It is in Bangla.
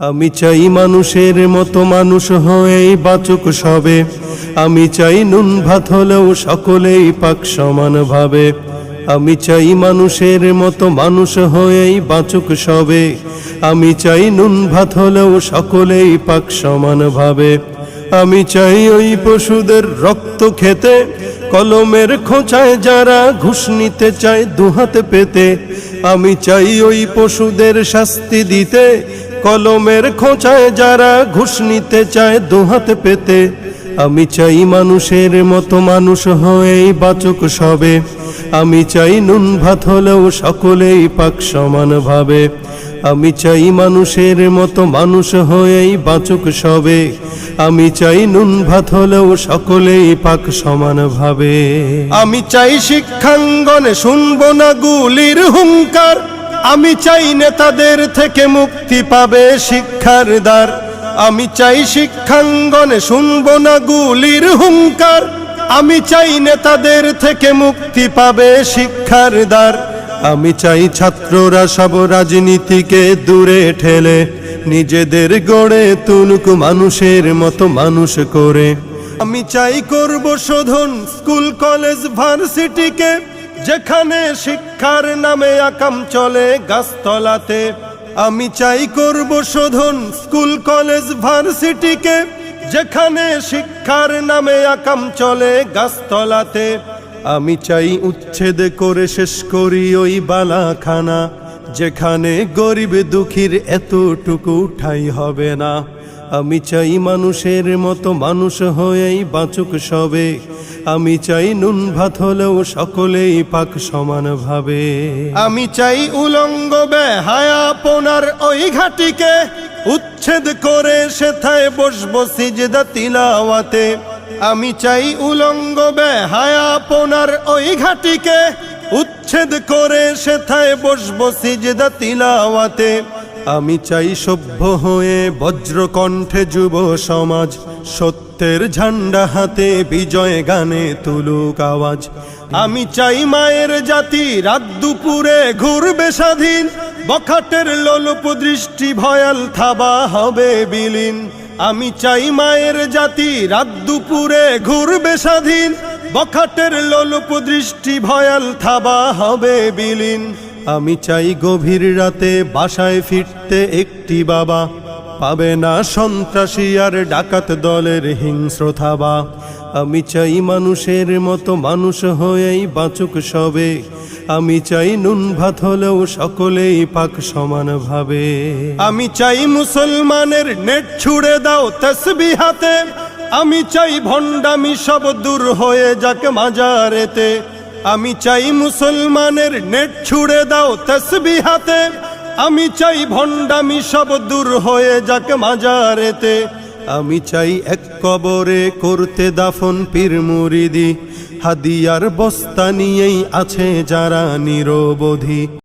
আমি চাই মানুষের মতো মানুষ হয়েই বাচুক সবে। আমি চাই নুন ভাত হলেও সকলেই পাক সমান ভাবে। আমি চাই মানুষের মতো মানুষ হয়েই বাচুক সবে। আমি চাই নুন ভাত হলেও সকলেই পাক সমান ভাবে। আমি চাই ওই পশুদের রক্ত খেতে, কলমের খোঁচায় যারা ঘুষ নিতে চায় দুহাতে পেতে। আমি চাই ওই পশুদের শাস্তি দিতে কলমের খোঁচায় যারা ঘুষ নিতে চায় দুহাতে পেতে, আমি চাই মানুষের মতো মানুষ হয়েই বাচক সবে। আমি চাই নুন ভাত হলেও সকলেই পাক সমান ভাবে। আমি চাই মানুষের মতো মানুষ হয়েই বাচক সবে। আমি চাই নুন ভাত হলেও সকলেই পাক সমান ভাবে। আমি চাই শিক্ষাঙ্গনে শুনব না গুলির হুঙ্কার। আমি চাই নেতাদের থেকে মুক্তি পাবে শিক্ষার দ্বার। আমি চাই শিক্ষাঙ্গনে শুনব না গুলির হুঙ্কার। আমি চাই নেতাদের থেকে মুক্তি পাবে শিক্ষার দ্বার। আমি চাই ছাত্ররা সব রাজনীতিকে দূরে ঠেলে, নিজেদের গড়ে তুলুক মানুষের মতো মানুষ করে। আমি চাই করব শোধন স্কুল, কলেজ, ভার্সিটিকে। যেখানে শিক্ষার নামে আকাম চলে গাছতলাতে, আমি চাই করব শোধন স্কুল, কলেজ, ভার্সিটিকে। যেখানে শিক্ষার নামে আকাম চলে গাছতলাতে, আমি চাই উচ্ছেদ করে শেষ করি ওই বালাখানা। যেখানে গরিব দুঃখীর এতটুকু ঠাই হবে না। আমি চাই মানুষের মতো মানুষ হয়েই বাঁচুক সবে। আমি চাই নুন ভাত হলেও সকলেই পাক সমান ভাবে। আমি চাই উলঙ্গ বেহায়া পোনার ওই ঘাটিকে উচ্ছেদ করে সেথায় বসবো সিজদা তিলাওয়াতে। আমি চাই উলঙ্গ বেহায়া পোনার ওই ঘাটিকে উচ্ছেদ করে সেথায় বসবো সিজদা তিলাওয়াতে। আমি চাই সভ্য হয়ে বজ্রকণ্ঠে যুব সমাজ। সত্যের ঝান্ডা হাতে বিজয় গানে তুলুক আওয়াজ। আমি চাই মায়ের জাতি রাত দুপুরে ঘুরবে স্বাধীন। বখাটের লোলপ দৃষ্টি ভয়াল থাবা হবে বিলীন। আমি চাই মায়ের জাতি রাত দুপুরে ঘুরবে স্বাধীন। বখাটের লোলপ দৃষ্টি ভয়াল থাবা হবে বিলীন। আমি চাই গভীর রাতে বাসায় ফিরতে একটি বাবা। পাবে না সন্ত্রাসী আর ডাকাত দলের হিংস্র থাবা। আমি চাই মানুষের মতো মানুষ হয়েই বাঁচুক সবে। আমি চাই নুন ভাত হলেও সকলেই পাক সমান ভাবে। আমি চাই মুসলমানের নেট ছুড়ে দাও তসবি হাতে। আমি চাই ভণ্ডামি সব দূর হয়ে যাক মাজারেতে। আমি চাই মুসলমানের নেট ছুড়ে দাও তসবি হাতে। আমি চাই ভণ্ডামি সব দূর হয়ে যাক মাজারেতে। আমি চাই এক কবরে করতে দাফন পীর মুরিদি। হাদিয়ার বস্তা নিয়েই আছে যারা নিরবধি।